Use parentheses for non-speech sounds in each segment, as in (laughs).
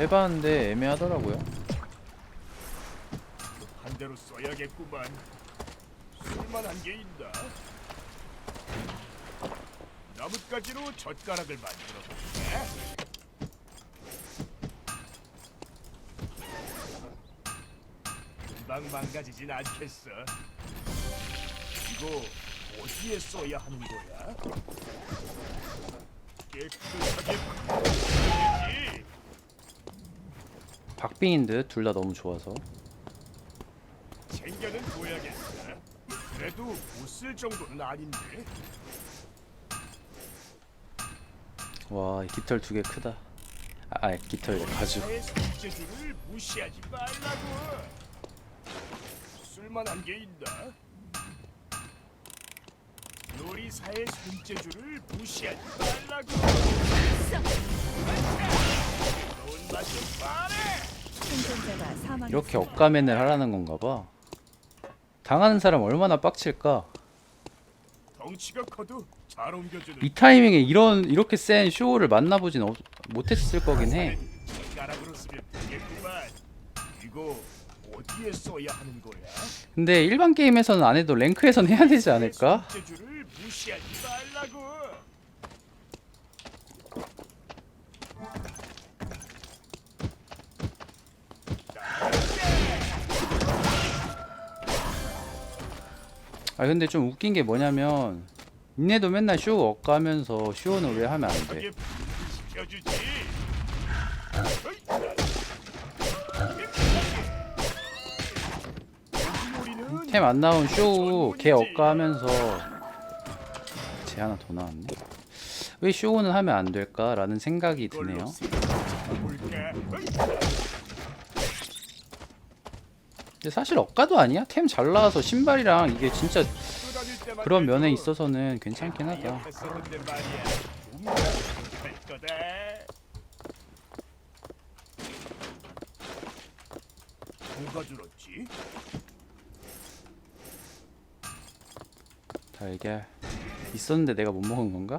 해봤는데 애매하더라고요. 한 대로 써야겠구만. 쓸만한 게 있나? 나뭇가지로 젓가락을 만들어 볼게. 금방 망가지진 않겠어. 이거 어디에 써야 하는 거야? 깨끗하게 바꿔야지. 박빙인 듯 둘 다 너무 좋아서. 챙겨는 둬야겠어. 그래도 못 쓸 정도는 아닌데. 와, 이 깃털 두 개 크다. 아, 아 깃털 가죽. 손재주를 무시하지 말라고. 쓸만한 게 있나? 요리사의 손재주를 무시하지 말라고. 생존자가. 이렇게 억가맨을 하라는 건가 봐. 당하는 사람 얼마나 빡칠까? 덩치가 커도 잘 옮겨주는. 이 타이밍에 이런 이렇게 센 쇼를 만나보진 어, 못했을 거긴 해. 젓가락으로 쓰면 되겠구만. 이거 어디에 써야 하는 거야? 근데 일반 게임에서는 안 해도 랭크에선 해야 되지 않을까? 손재주를 무시하지 말라고. 아 근데 좀 웃긴 게 뭐냐면 인내도 맨날 쇼 억가면서 쇼는 왜 하면 안 돼? 템 안 나온 쇼걔 억가하면서 쟤 하나 더 나왔네. 왜 쇼는 하면 안 될까라는 생각이 드네요. 근데 사실 억가도 아니야. 템 잘 나와서 신발이랑 이게 진짜 그런 면에 있어서는 괜찮긴 하다. 누가 줄었지? 달걀 있었는데 내가 못 먹은 건가?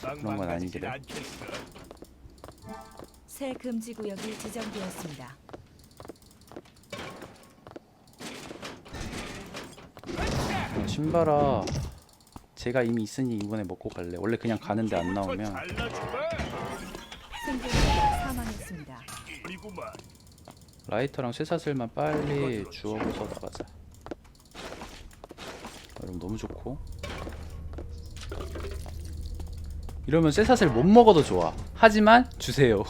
그런 건 아니기래. 새 금지 구역이 지정되었습니다. 어, 신발아 제가 이미 있으니 이번에 먹고 갈래. 원래 그냥 가는데 안 나오면. 생존자가 사망했습니다. 라이터랑 쇠사슬만 빨리 주워서 나가자. 여러분 너무 좋고. 이러면 쇠사슬 못 먹어도 좋아. 하지만 주세요.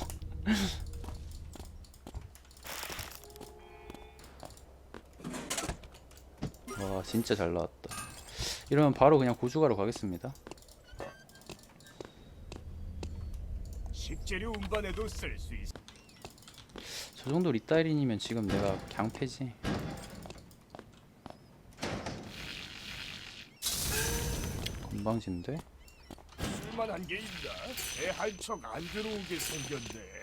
(laughs) 와 진짜 잘 나왔다. 이러면 바로 그냥 고주가로 가겠습니다. 식재료 운반에도 쓸 수 있어. 저 정도 리따일이면 지금 내가 강패지. 건방진데? 쓸만한 게 있나? 애한척안 들어오게 생겼네.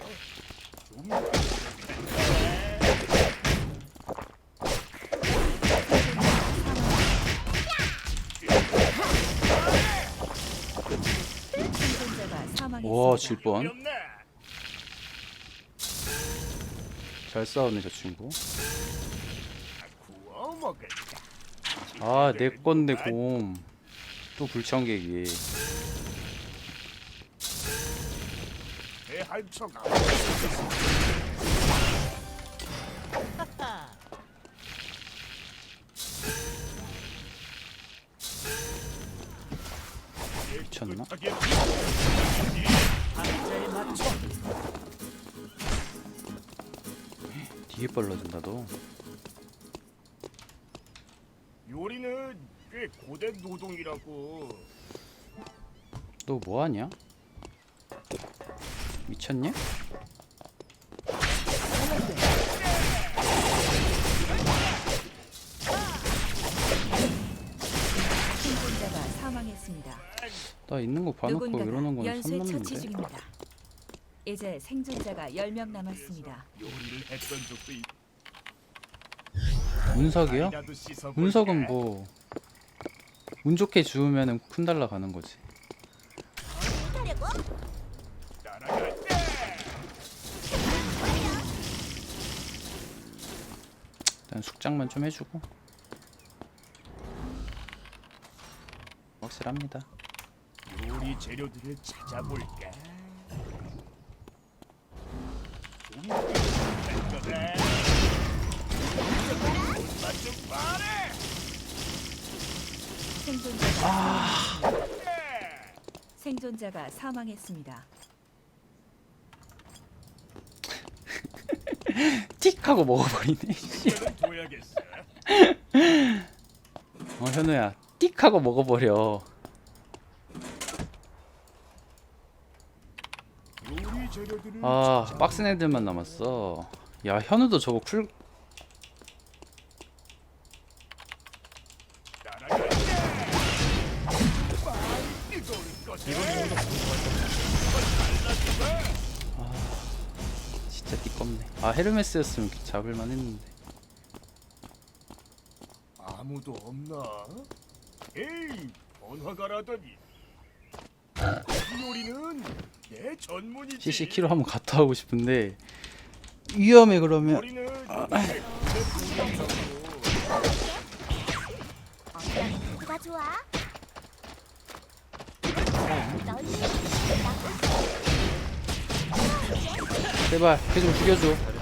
좀 생존자가 사망했습니다. 와, 질 뻔. 없나? 잘 싸우네 저 친구. 구워 먹을까? 아, 내 건데 곰. 또 불청객이. 애한척안 미쳤나? 박자에 맞춰 되게 빨라진다 너. 꽤 고된 노동이라고. 너 뭐하냐? 미쳤냐? 생존자가 사망했습니다. 나 있는 거 봐놓고 누군가가 이러는 건 연쇄 처치. 중입니다. 이제 생존자가 10명 남았습니다. 요리를 했던 적도 있. 운석이요? 나도 씻어볼까? 운석은 뭐 운 좋게 주우면은 쿤달라 가는 거지. 일단 숙장만 좀 해주고. 확실합니다. 요리 재료들을 찾아볼까? 맛좀 말해! 생존자가 예. 생존자가 사망했습니다. (laughs) 틱 하고 먹어버리네. (laughs) 어 현우야 띡 하고 먹어버려 아 빡센 애들만 남았어 야 현우도 저거 쿨 아 헤르메스였으면 잡을만 했는데 아무도 없나? 에이, 번화가라더니. 이 요리는 내 전문이지. CC키로 한번 갔다 오고 싶은데 위험해 그러면 요리는 내 전문이라고. 누가 좋아? 제발 걔좀 죽여줘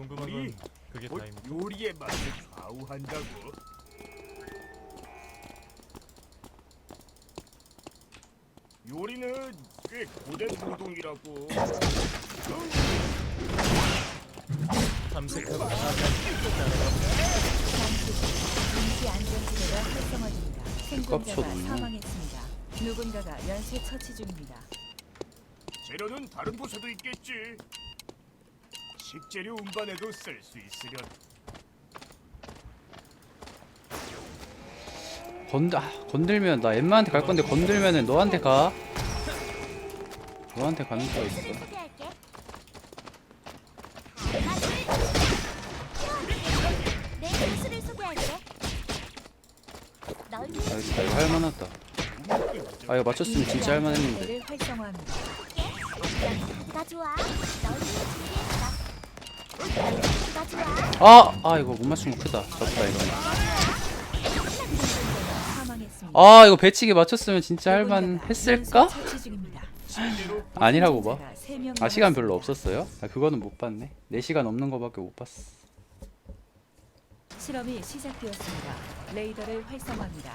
궁금한 우리 건 그게 곧 다입니다. 요리의 맛을 좌우한다고. 요리는 꽤 고된 노동이라고. 탐색하고 임시 안전지대가 활성화됩니다. 생존자가 깝쳐놓네. 사망했습니다. 누군가가 연쇄 처치 중입니다. 재료는 다른 곳에도 있겠지. 식재료 운반에도 쓸 수 있으련. 건드 아, 건들면 나 엠마한테 갈 건데 건들면은 너한테 가 너한테 가는 수가 있어 알겠다 이거 할만하다 아 이거 맞췄으면 진짜 할만했는데 활성화합니다. 좋아? 아? 아! 아 이거 못거 크다 졌다 이거. 아 이거 배치기 맞췄으면 진짜 할만 했을까? 중입니다. 실제로 아니라고 봐. 아 시간 별로. 없었어요? 아 그거는 못 봤네 4시간 없는 거밖에 못 봤어 실험이 시작되었습니다. 레이더를 활성화합니다.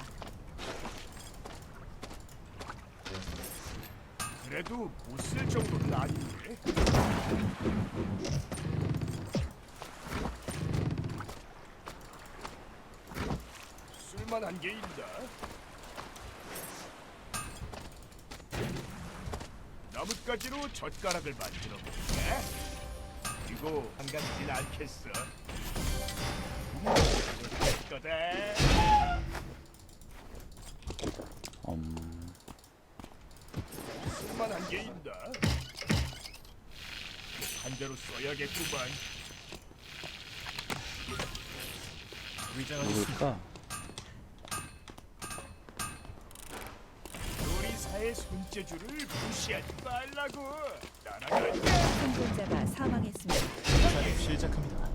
그래도 못 쓸 정도는 아닌데. 게 있나? 나뭇가지로 젓가락을 만들어 볼까? 그리고 한가지진 않겠어. 될 거다. 음... 쓸만한 게 있나? 한 대로 써야겠구만. 누굴까? 손재주를 무시하지 말라고. 따라가자. 생존자가 사망했습니다. 작업 시작합니다.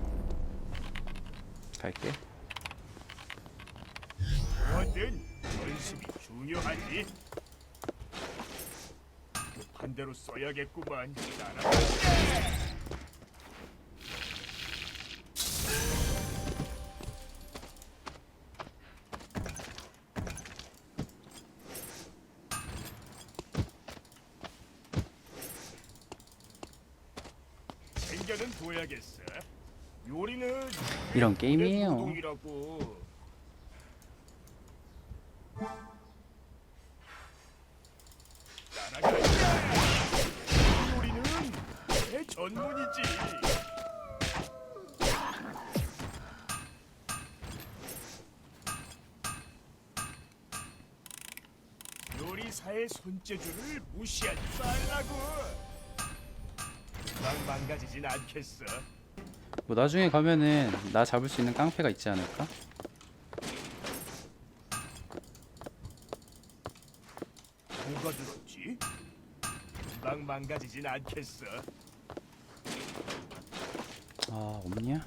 갈게 뭐든 연습이 중요하지. 반대로 써야겠구만. 따라가자. 요리는 이런 게임이에요. 요리는 내 전문이지. 요리사의 손재주를 무시하지 말라고. 망가지진 않겠어. 뭐 나중에 가면은 나 잡을 수 있는 깡패가 있지 않을까? 뭐가 들었지? 막 망가지진 않겠어. 아 없냐?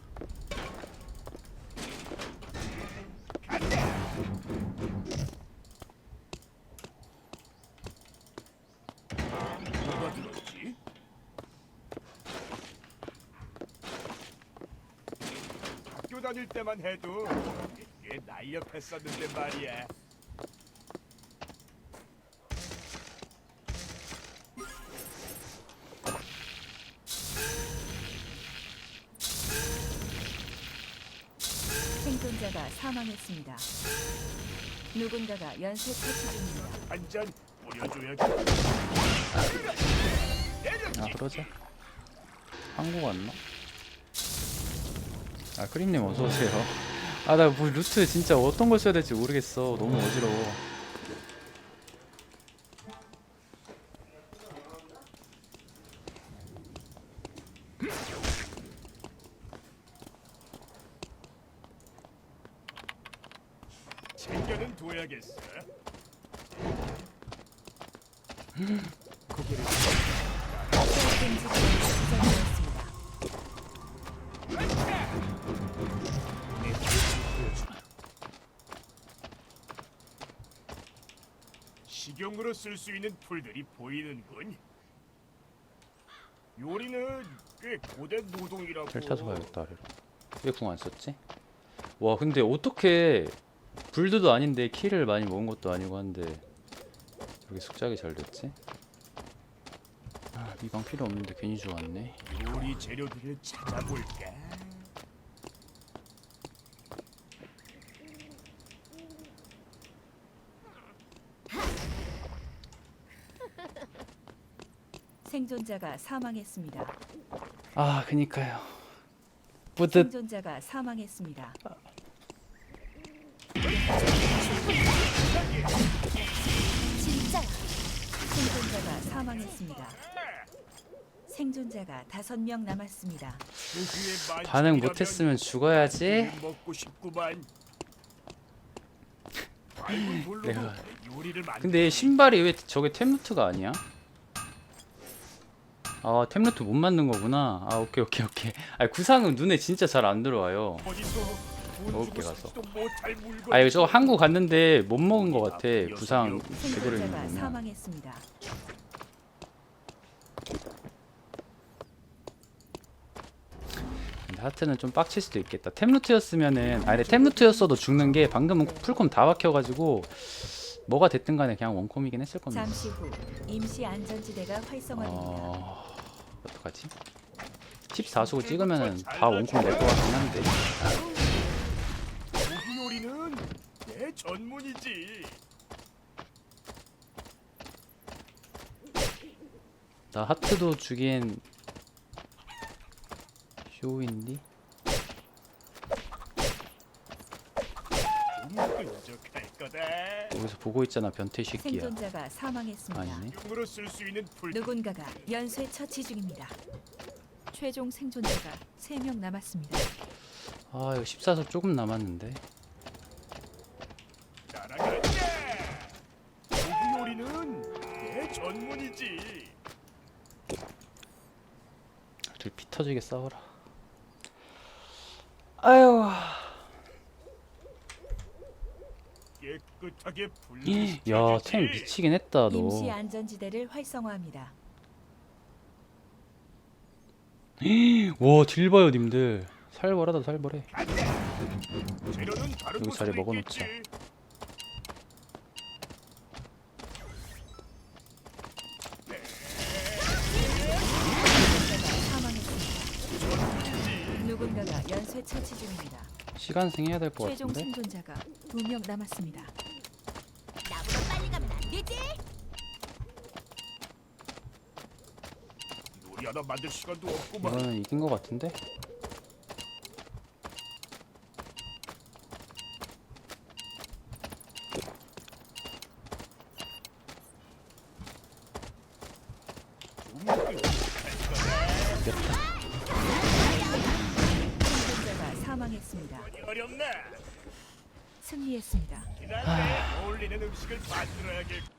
다닐 때만 해도 꽤 날렵했었는데 말이야. 생존자가 사망했습니다. 누군가가 연쇄 처치 중입니다. 한 잔 뿌려줘야겠다. 아 그러자 한국 왔나? 아 크림님 어서 오세요. 아 나 뭐 루트 진짜 어떤 걸 써야 될지 모르겠어. 너무 어지러워 식용으로 쓸 수 있는 풀들이 보이는군. 요리는 꽤 고된 노동이라고. 텔 타서 가야겠다 아래로 왜 궁 안 썼지? 와 근데 어떻게 불드도 아닌데 키를 많이 먹은 것도 아니고 한데 저렇게 숙작이 잘 됐지? 아 미방 필요 없는데 괜히 좋았네 요리 재료들을 찾아볼까? 생존자가 사망했습니다. 아 그니까요 뿌듯 생존자가 사망했습니다. 진짜야. 생존자가 사망했습니다. 생존자가 다섯 명 남았습니다. 반응 못했으면 죽어야지 먹고 (laughs) 싶구만. 내가- 요리를 만. 근데 신발이 왜 저게 템루트가 아니야? 아 템루트 못 만든 거구나. 아 오케이 오케이 오케이. 아 구상은 눈에 진짜 잘 안 들어와요. 먹을게 가서. 아 이거 저 한국 갔는데 못 먹은 거 같아. 구상 제대로 있는. 근데 하트는 좀 빡칠 수도 있겠다. 템루트였으면은 아니 템루트였어도 죽는 게 방금은 풀콤 다 박혀가지고 뭐가 됐든 간에 그냥 원콤이긴 했을 겁니다. 잠시 후 임시 안전지대가 활성화됩니다. 어... 어떡하지? 14수 찍으면은 다 원콤 낼것 같긴 한데 고기 요리는 내 전문이지. 나 하트도 주기엔 쇼인디? 좀 끈적할 거다. 여기서 보고 있잖아 변태 새끼야 생존자가 사망했습니다. 아니네 용으로 쓸 수 있는 풀. 누군가가 연쇄 처치 중입니다. 최종 생존자가 3명 남았습니다. 아 이거 14수 조금 남았는데. 고기 요리는 내 전문이지. 둘 피 터지게 싸워라 아유 깨끗하게 야템 미치긴 했다 임시 너 안전지대를 활성화합니다. 와, 딜 봐요, 님들. 살벌하다, 살벌해. 재료는 여기 자리 먹어놓자. 있겠지. 사망했습니다. 누군가가 연쇄 처치 중입니다. 시간생 해야 될 것 최종 같은데? 생존자가 2명 남았습니다. 나보다 요리 하나 만들 시간도 없구만. 이거는 이긴 것 같은데? 생존자가 사망했습니다. 어렵나? 승리했습니다. 내 어울리는 음식을 만들어야겠.